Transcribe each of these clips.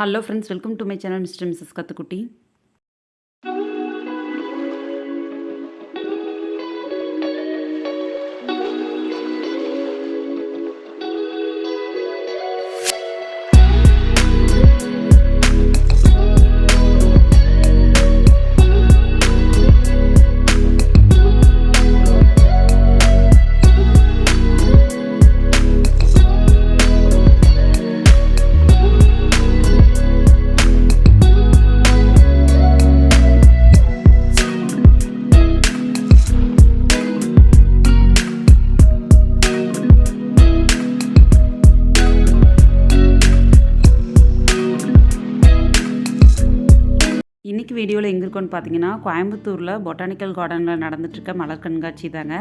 Hello friends, welcome to my channel Mr. and Mrs. Kathukutti. இன்றைக்கி வீடியோவில் எங்கே இருக்கோன்னு பார்த்தீங்கன்னா கோயம்புத்தூரில் பொட்டானிக்கல் கார்டனில் நடந்துட்டுருக்க மலர் கண்காட்சி தாங்க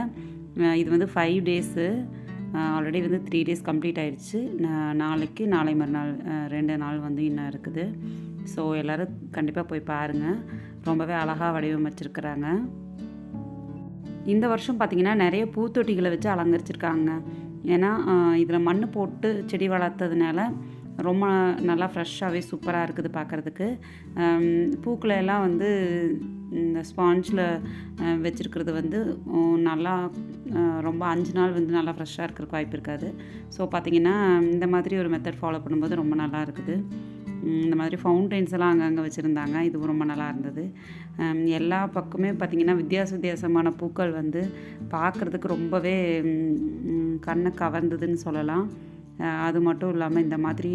இது வந்து ஃபைவ் டேஸு ஆல்ரெடி வந்து த்ரீ டேஸ் கம்ப்ளீட் ஆகிடுச்சு நாளைக்கு நாளை மறுநாள் ரெண்டு நாள் வந்து இன்னும் இருக்குது ஸோ எல்லோரும் கண்டிப்பாக போய் பாருங்கள் ரொம்பவே அழகாக வடிவமைச்சிருக்கிறாங்க இந்த வருஷம் பார்த்திங்கன்னா நிறைய பூத்தொட்டிகளை வச்சு அலங்கரிச்சிருக்காங்க ஏன்னா இதில் மண் போட்டு செடி வளர்த்ததுனால ரொம்ப நல்லா ஃப்ரெஷ்ஷாகவே சூப்பராக இருக்குது பார்க்குறதுக்கு பூக்களை எல்லாம் வந்து இந்த ஸ்பாஞ்சில் வச்சுருக்கிறது வந்து நல்லா ரொம்ப அஞ்சு நாள் வந்து நல்லா ஃப்ரெஷ்ஷாக இருக்கிறக்கு வாய்ப்பு இருக்காது ஸோ பார்த்திங்கன்னா இந்த மாதிரி ஒரு மெத்தட் ஃபாலோ பண்ணும்போது ரொம்ப நல்லா இருக்குது இந்த மாதிரி ஃபவுண்டைன்ஸ் எல்லாம் அங்கங்கே வச்சுருந்தாங்க இதுவும் ரொம்ப நல்லா இருந்தது எல்லா பக்கமே பார்த்திங்கன்னா வித்தியாச வித்தியாசமான பூக்கள் வந்து பார்க்குறதுக்கு ரொம்பவே கண்ணை கவர்ந்ததுன்னு சொல்லலாம் அது மட்டும் இல்லாமல் இந்த மாதிரி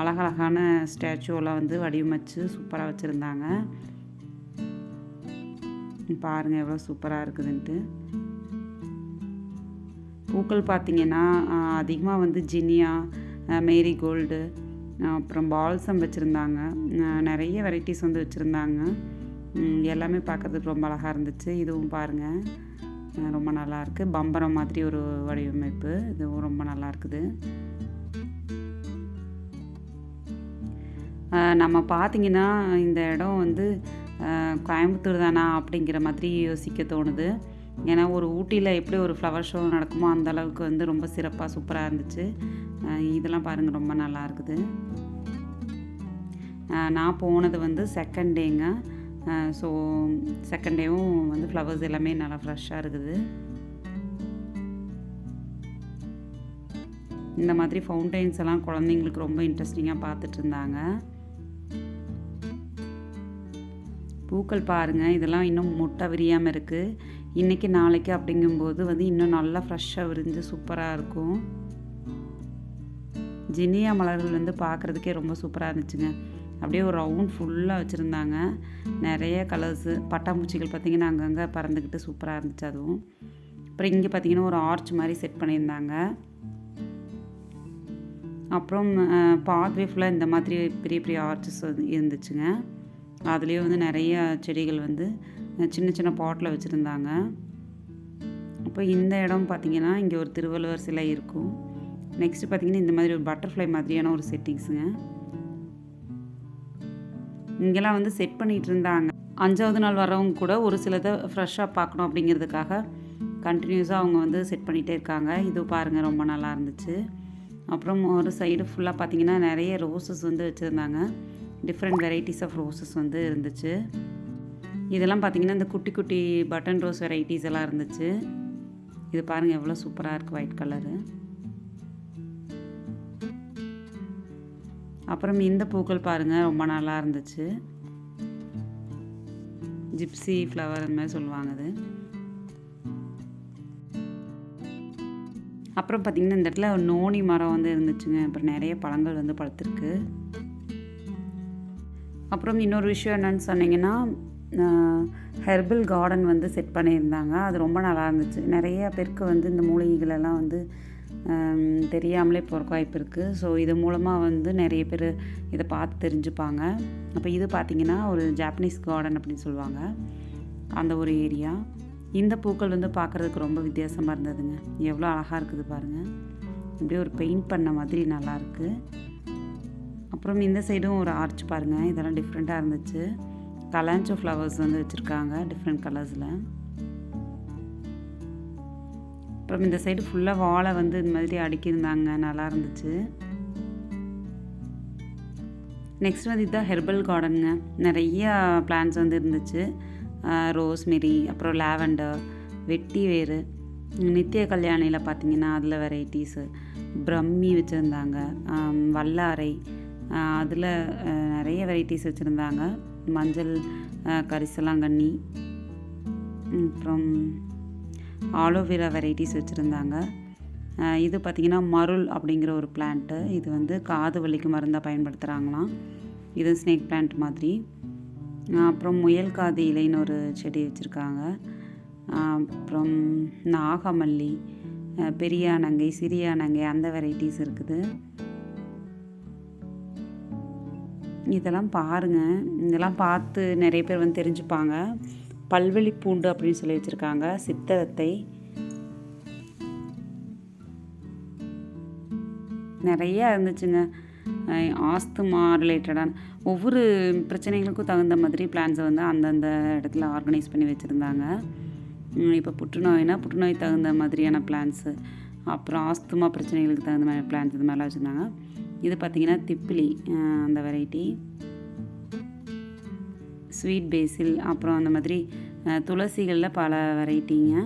அழகழகான ஸ்டாச்சுவெல்லாம் வந்து வடிவமைச்சு சூப்பராக வச்சுருந்தாங்க பாருங்கள் எவ்வளோ சூப்பராக இருக்குதுன்ட்டு பூக்கள் பார்த்திங்கன்னா அதிகமாக வந்து ஜினியா மேரி கோல்டு அப்புறம் பால்சம் வச்சுருந்தாங்க நிறைய வெரைட்டிஸ் வந்து வச்சுருந்தாங்க எல்லாமே பார்க்குறதுக்கு ரொம்ப அழகாக இருந்துச்சு இதுவும் பாருங்கள் ரொம்ப நல்லா இருக்குது பம்பரம் மாதிரி ஒரு வடிவமைப்பு இதுவும் ரொம்ப நல்லா இருக்குது நம்ம பார்த்திங்கன்னா இந்த இடம் வந்து கோயம்புத்தூர் தானா அப்படிங்கிற மாதிரி யோசிக்க தோணுது ஏன்னா ஒரு ஊட்டியில் எப்படி ஒரு ஃப்ளவர் ஷோ நடக்குமோ அந்த அளவுக்கு வந்து ரொம்ப சிறப்பாக சூப்பராக இருந்துச்சு இதெல்லாம் பாருங்கள் ரொம்ப நல்லா இருக்குது நான் போனது வந்து செகண்ட் டேங்க ஸோ செகண்ட் டேவும் வந்து ஃப்ளவர்ஸ் எல்லாமே நல்லா ஃப்ரெஷ்ஷாக இருக்குது இந்த மாதிரி ஃபவுண்டைன்ஸ் எல்லாம் குழந்தைங்களுக்கு ரொம்ப இன்ட்ரெஸ்டிங்காக பார்த்துட்டு இருந்தாங்க பூக்கள் பாருங்கள் இதெல்லாம் இன்னும் முட்டை விரியாமல் இருக்குது இன்றைக்கி நாளைக்கு அப்படிங்கும்போது வந்து இன்னும் நல்லா ஃப்ரெஷ்ஷாக விரிஞ்சு சூப்பராக இருக்கும் ஜினியா மலர்கள் வந்து பார்க்குறதுக்கே ரொம்ப சூப்பராக இருந்துச்சுங்க அப்படியே ஒரு ரவுண்ட் ஃபுல்லாக வச்சுருந்தாங்க நிறைய கலர்ஸு பட்டாம்பூச்சிகள் பார்த்திங்கன்னா அங்கங்கே பறந்துக்கிட்டு சூப்பராக இருந்துச்சு அதுவும் அப்புறம் இங்கே பார்த்திங்கன்னா ஒரு ஆர்ச் மாதிரி செட் பண்ணியிருந்தாங்க அப்புறம் பாத்வே ஃபுல்லாக இந்த மாதிரி பெரிய பெரிய ஆர்ச்சஸ் இருந்துச்சுங்க அதுலேயே வந்து நிறைய செடிகள் வந்து சின்ன சின்ன பாட்டில் வச்சுருந்தாங்க இப்போ இந்த இடம் பார்த்திங்கன்னா இங்கே ஒரு திருவள்ளுவர் சிலை இருக்கும் நெக்ஸ்ட் பார்த்திங்கன்னா இந்த மாதிரி ஒரு பட்டர்ஃப்ளை மாதிரியான ஒரு செட்டிங்ஸுங்க இங்கெல்லாம் வந்து செட் பண்ணிகிட்டு இருந்தாங்க அஞ்சாவது நாள் வரவங்க கூட ஒரு சிலதை ஃப்ரெஷ்ஷாக பார்க்கணும் அப்படிங்கிறதுக்காக கண்டினியூஸாக அவங்க வந்து செட் பண்ணிகிட்டே இருக்காங்க இது பாருங்கள் ரொம்ப நல்லா இருந்துச்சு அப்புறம் ஒரு சைடு ஃபுல்லாக பார்த்திங்கன்னா நிறைய ரோசஸ் வந்து வச்சுருந்தாங்க டிஃப்ரெண்ட் வெரைட்டிஸ் ஆஃப் ரோஸஸ் வந்து இருந்துச்சு இதெல்லாம் பார்த்திங்கன்னா இந்த குட்டி குட்டி பட்டன் ரோஸ் வெரைட்டிஸ் எல்லாம் இருந்துச்சு இது பாருங்கள் எவ்வளோ சூப்பராக இருக்குது ஒயிட் கலரு அப்புறம் இந்த பூக்கள் பாருங்கள் ரொம்ப நல்லா இருந்துச்சு ஜிப்சி ஃப்ளவர் அந்த மாதிரி சொல்லுவாங்க அது அப்புறம் பார்த்திங்கன்னா இந்த இடத்துல நோனி மரம் வந்து இருந்துச்சுங்க அப்புறம் நிறைய பழங்கள் வந்து பழுத்துருக்கு அப்புறம் இன்னொரு விஷயம் என்னென்னு சொன்னிங்கன்னா ஹெர்பல் கார்டன் வந்து செட் பண்ணியிருந்தாங்க அது ரொம்ப நல்லா இருந்துச்சு நிறைய பேருக்கு வந்து இந்த மூலிகைகளெல்லாம் வந்து தெரியாமலே போகிறக்கு வாய்ப்பு இருக்குது ஸோ இது மூலமாக வந்து நிறைய பேர் இதை பார்த்து தெரிஞ்சுப்பாங்க அப்போ இது பார்த்திங்கன்னா ஒரு ஜாப்பனீஸ் கார்டன் அப்படின்னு சொல்லுவாங்க அந்த ஒரு ஏரியா இந்த பூக்கள் வந்து பார்க்குறதுக்கு ரொம்ப வித்தியாசமாக இருந்ததுங்க எவ்வளோ அழகாக இருக்குது பாருங்கள் அப்படியே ஒரு பெயிண்ட் பண்ண மாதிரி நல்லாயிருக்கு அப்புறம் இந்த சைடும் ஒரு ஆர்ச் பாருங்கள் இதெல்லாம் டிஃப்ரெண்ட்டாக இருந்துச்சு கலாஞ்சோ ஃப்ளவர்ஸ் வந்து வச்சுருக்காங்க டிஃப்ரெண்ட் கலர்ஸில் அப்புறம் இந்த சைடு ஃபுல்லாக வாழை வந்து இந்த மாதிரி அடுக்கியிருந்தாங்க நல்லா இருந்துச்சு நெக்ஸ்ட் வந்து இதுதான் ஹெர்பல் கார்டனுங்க நிறையா பிளான்ஸ் வந்து இருந்துச்சு ரோஸ்மெரி அப்புறம் லாவெண்டர் வெட்டி வேறு நித்திய கல்யாணியில் பார்த்தீங்கன்னா அதில் வெரைட்டிஸு பிரம்மி வச்சுருந்தாங்க வல்லாரை அதில் நிறைய வெரைட்டிஸ் வச்சுருந்தாங்க மஞ்சள் கரிசலாங்கண்ணி அப்புறம் ஆலோவேரா வெரைட்டிஸ் வச்சுருந்தாங்க இது பார்த்திங்கன்னா மருள் அப்படிங்கிற ஒரு பிளான்ட்டு இது வந்து காது வலிக்கு மருந்தாக பயன்படுத்துகிறாங்களாம் இது ஸ்னேக் பிளான்ட் மாதிரி அப்புறம் முயல் காது இலைன்னு ஒரு செடி வச்சுருக்காங்க அப்புறம் நாகமல்லி பெரிய அணங்கை சிறிய அணங்கை அந்த வெரைட்டிஸ் இருக்குது இதெல்லாம் பாருங்கள் இதெல்லாம் பார்த்து நிறைய பேர் வந்து தெரிஞ்சுப்பாங்க பல்வெளி பூண்டு அப்படின்னு சொல்லி வச்சுருக்காங்க சித்தரத்தை நிறைய இருந்துச்சுங்க ஆஸ்துமா ரிலேட்டடான ஒவ்வொரு பிரச்சனைகளுக்கும் தகுந்த மாதிரி பிளான்ஸை வந்து அந்தந்த இடத்துல ஆர்கனைஸ் பண்ணி வச்சுருந்தாங்க இப்போ புற்றுநோய்னா புற்றுநோய் தகுந்த மாதிரியான பிளான்ஸு அப்புறம் ஆஸ்துமா பிரச்சனைகளுக்கு தகுந்த மாதிரி பிளான்ஸ் இது மாதிரிலாம் வச்சுருந்தாங்க இது பார்த்திங்கன்னா திப்பிலி அந்த வெரைட்டி ஸ்வீட் பேசில் அப்புறம் அந்த மாதிரி துளசிகளில் பல வெரைட்டிங்க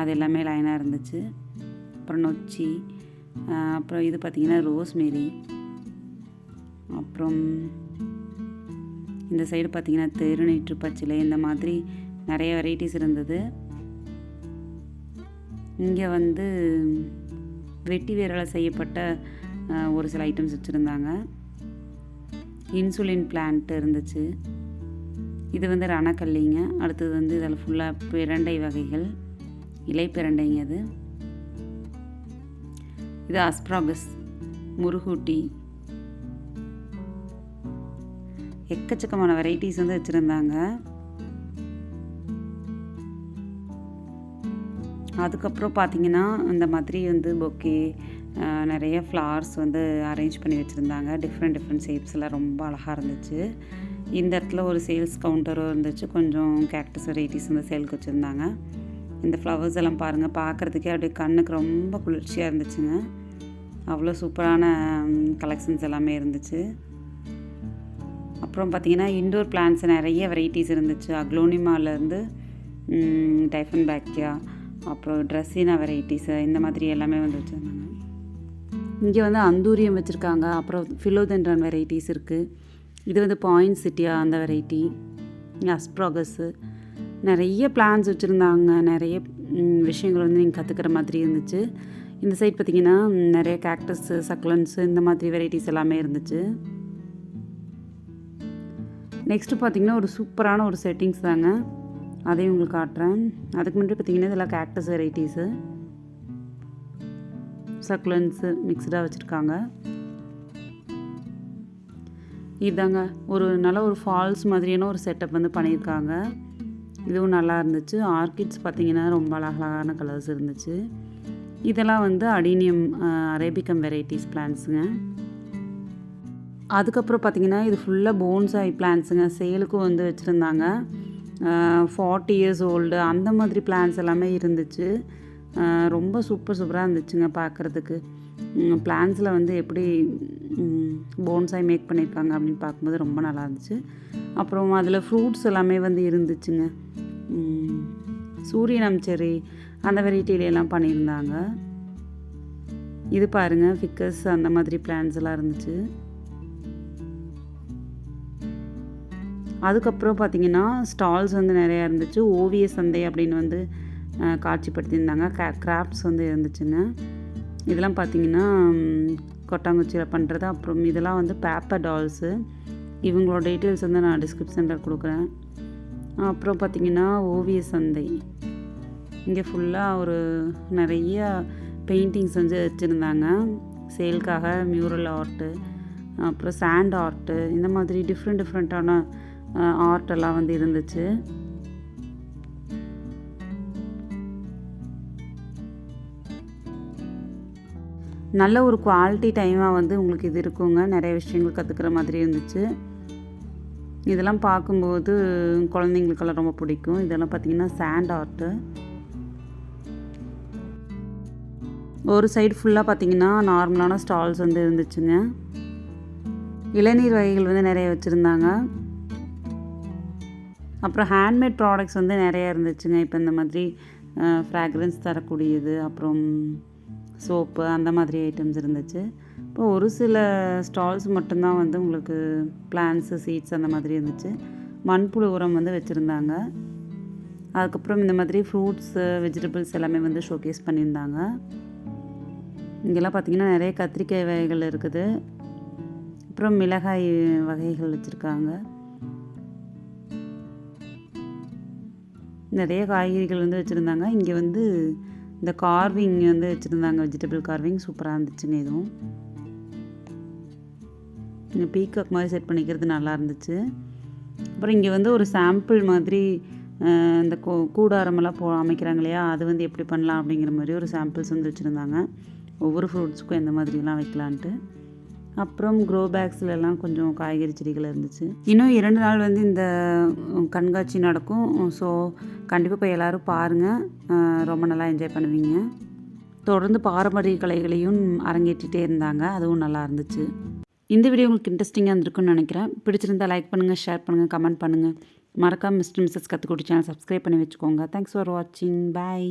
அது எல்லாமே லைனாக இருந்துச்சு அப்புறம் நொச்சி அப்புறம் இது பார்த்திங்கன்னா ரோஸ்மேரி அப்புறம் இந்த சைடு பார்த்திங்கன்னா தெருநீற்று பச்சிலை இந்த மாதிரி நிறைய வெரைட்டிஸ் இருந்தது இங்கே வந்து வெட்டி வீரலை செய்யப்பட்ட ஒரு சில ஐட்டம்ஸ் வச்சுருந்தாங்க இன்சுலின் பிளான்ட் இருந்துச்சு இது வந்து ரணக்கல்லிங்க அடுத்தது வந்து இதில் ஃபுல்லாக பிரண்டை வகைகள் இலை பிரண்டைங்க அது இது அஸ்ப்ராகஸ் முருகூட்டி எக்கச்சக்கமான வெரைட்டிஸ் வந்து வச்சுருந்தாங்க அதுக்கப்புறம் பார்த்திங்கன்னா இந்த மாதிரி வந்து பொக்கே நிறைய ஃப்ளவர்ஸ் வந்து அரேஞ்ச் பண்ணி வச்சுருந்தாங்க டிஃப்ரெண்ட் டிஃப்ரெண்ட் ஷேப்ஸ்லாம் ரொம்ப அழகாக இருந்துச்சு இந்த இடத்துல ஒரு சேல்ஸ் கவுண்டரும் இருந்துச்சு கொஞ்சம் கேக்டஸ் வெரைட்டிஸ் வந்து சேலுக்கு வச்சுருந்தாங்க இந்த ஃப்ளவர்ஸ் எல்லாம் பாருங்கள் பார்க்குறதுக்கே அப்படியே கண்ணுக்கு ரொம்ப குளிர்ச்சியாக இருந்துச்சுங்க அவ்வளோ சூப்பரான கலெக்ஷன்ஸ் எல்லாமே இருந்துச்சு அப்புறம் பார்த்திங்கன்னா இண்டோர் பிளான்ஸ் நிறைய வெரைட்டிஸ் இருந்துச்சு அக்லோனிமாலேருந்து டைஃபன் பேக்கியா அப்புறம் ட்ரெஸ்ஸினா வெரைட்டிஸு இந்த மாதிரி எல்லாமே வந்து வச்சுருந்தாங்க இங்கே வந்து அந்தூரியம் வச்சுருக்காங்க அப்புறம் ஃபிலோதென்ட்ரான் வெரைட்டிஸ் இருக்குது இது வந்து பாயிண்ட் சிட்டியா அந்த வெரைட்டி அஸ்ப்ராகஸ்ஸு நிறைய பிளான்ஸ் வச்சுருந்தாங்க நிறைய விஷயங்கள் வந்து நீங்கள் கற்றுக்கிற மாதிரி இருந்துச்சு இந்த சைட் பார்த்திங்கன்னா நிறைய கேக்டஸ்ஸு சக்லன்ஸு இந்த மாதிரி வெரைட்டிஸ் எல்லாமே இருந்துச்சு நெக்ஸ்ட்டு பார்த்திங்கன்னா ஒரு சூப்பரான ஒரு செட்டிங்ஸ் தாங்க அதையும் உங்களுக்கு காட்டுறேன் அதுக்கு முன்னாடி பார்த்திங்கன்னா இதெல்லாம் கேக்டஸ் வெரைட்டிஸு சக்லன்ஸு மிக்சடாக வச்சுருக்காங்க இதாங்க ஒரு நல்ல ஒரு ஃபால்ஸ் மாதிரியான ஒரு செட்டப் வந்து பண்ணியிருக்காங்க இதுவும் நல்லா இருந்துச்சு ஆர்கிட்ஸ் பார்த்திங்கன்னா ரொம்ப அழகழகான கலர்ஸ் இருந்துச்சு இதெல்லாம் வந்து அடீனியம் அரேபிகம் வெரைட்டிஸ் பிளான்ஸுங்க அதுக்கப்புறம் பார்த்திங்கன்னா இது ஃபுல்லாக போன்ஸ் ஆகி பிளான்ஸுங்க சேலுக்கும் வந்து வச்சுருந்தாங்க ஃபார்ட்டி இயர்ஸ் ஓல்டு அந்த மாதிரி பிளான்ஸ் எல்லாமே இருந்துச்சு ரொம்ப சூப்பர் சூப்பராக இருந்துச்சுங்க பார்க்குறதுக்கு பிளான்ஸில் வந்து எப்படி போன்ஸாய் மேக் பண்ணியிருக்காங்க அப்படின்னு பார்க்கும்போது ரொம்ப நல்லா இருந்துச்சு அப்புறம் அதில் ஃப்ரூட்ஸ் எல்லாமே வந்து இருந்துச்சுங்க சூரியனம் செரி அந்த வெரைட்டிலையெல்லாம் பண்ணியிருந்தாங்க இது பாருங்கள் ஃபிக்கர்ஸ் அந்த மாதிரி பிளான்ஸ் எல்லாம் இருந்துச்சு அதுக்கப்புறம் பார்த்தீங்கன்னா ஸ்டால்ஸ் வந்து நிறையா இருந்துச்சு ஓவிய சந்தை அப்படின்னு வந்து காட்சிப்படுத்தியிருந்தாங்க கிராஃப்ட்ஸ் வந்து இருந்துச்சுங்க இதெல்லாம் பார்த்திங்கன்னா கொட்டாங்குச்சியில் பண்ணுறது அப்புறம் இதெல்லாம் வந்து பேப்பர் டால்ஸு இவங்களோட டீட்டெயில்ஸ் வந்து நான் டிஸ்கிரிப்ஷனில் கொடுக்குறேன் அப்புறம் பார்த்திங்கன்னா ஓவிய சந்தை இங்கே ஃபுல்லாக ஒரு நிறைய பெயிண்டிங்ஸ் வந்து வச்சுருந்தாங்க சேல்க்காக மியூரல் ஆர்ட்டு அப்புறம் சாண்ட் ஆர்ட்டு இந்த மாதிரி டிஃப்ரெண்ட் டிஃப்ரெண்ட்டான ஆர்ட்டெல்லாம் வந்து இருந்துச்சு நல்ல ஒரு குவாலிட்டி டைமாக வந்து உங்களுக்கு இது இருக்குங்க நிறைய விஷயங்கள் கற்றுக்கிற மாதிரி இருந்துச்சு இதெல்லாம் பார்க்கும்போது குழந்தைங்களுக்கெல்லாம் ரொம்ப பிடிக்கும் இதெல்லாம் பார்த்திங்கன்னா சாண்ட் ஆர்ட்டு ஒரு சைடு ஃபுல்லாக பார்த்திங்கன்னா நார்மலான ஸ்டால்ஸ் வந்து இருந்துச்சுங்க இளநீர் வகைகள் வந்து நிறைய வச்சுருந்தாங்க அப்புறம் ஹேண்ட்மேட் ப்ராடக்ட்ஸ் வந்து நிறையா இருந்துச்சுங்க இப்போ இந்த மாதிரி ஃப்ராக்ரன்ஸ் தரக்கூடியது அப்புறம் சோப்பு அந்த மாதிரி ஐட்டம்ஸ் இருந்துச்சு இப்போ ஒரு சில ஸ்டால்ஸ் மட்டும்தான் வந்து உங்களுக்கு பிளான்ஸு சீட்ஸ் அந்த மாதிரி இருந்துச்சு மண்புழு உரம் வந்து வச்சுருந்தாங்க அதுக்கப்புறம் இந்த மாதிரி ஃப்ரூட்ஸு வெஜிடபிள்ஸ் எல்லாமே வந்து ஷோகேஸ் பண்ணியிருந்தாங்க இங்கெல்லாம் பார்த்திங்கன்னா நிறைய கத்திரிக்காய் வகைகள் இருக்குது அப்புறம் மிளகாய் வகைகள் வச்சுருக்காங்க நிறைய காய்கறிகள் வந்து வச்சுருந்தாங்க இங்கே வந்து இந்த கார்விங் வந்து வச்சுருந்தாங்க வெஜிடபிள் கார்விங் சூப்பராக இருந்துச்சுங்க இதுவும் இங்கே பீக்காக் மாதிரி செட் பண்ணிக்கிறது நல்லா இருந்துச்சு அப்புறம் இங்கே வந்து ஒரு சாம்பிள் மாதிரி இந்த கூடாரமெல்லாம் போ அமைக்கிறாங்க இல்லையா அது வந்து எப்படி பண்ணலாம் அப்படிங்கிற மாதிரி ஒரு சாம்பிள்ஸ் வந்து வச்சுருந்தாங்க ஒவ்வொரு ஃப்ரூட்ஸுக்கும் எந்த மாதிரிலாம் வைக்கலான்ட்டு அப்புறம் க்ரோ பேக்ஸ்லலாம் கொஞ்சம் காய்கறி செடிகள் இருந்துச்சு இன்னும் இரண்டு நாள் வந்து இந்த கண்காட்சி நடக்கும் ஸோ கண்டிப்பாக போய் எல்லோரும் பாருங்கள் ரொம்ப நல்லா என்ஜாய் பண்ணுவீங்க தொடர்ந்து பாரம்பரிய கலைகளையும் அரங்கேற்றிட்டே இருந்தாங்க அதுவும் நல்லா இருந்துச்சு இந்த வீடியோ உங்களுக்கு இன்ட்ரெஸ்டிங்காக இருந்திருக்குன்னு நினைக்கிறேன் பிடிச்சிருந்தா லைக் பண்ணுங்கள் ஷேர் பண்ணுங்கள் கமெண்ட் பண்ணுங்கள் மறக்காம mister missus Katrukkudi channel subscribe பண்ணி வச்சுக்கோங்க தேங்க்ஸ் ஃபார் வாட்சிங் பாய்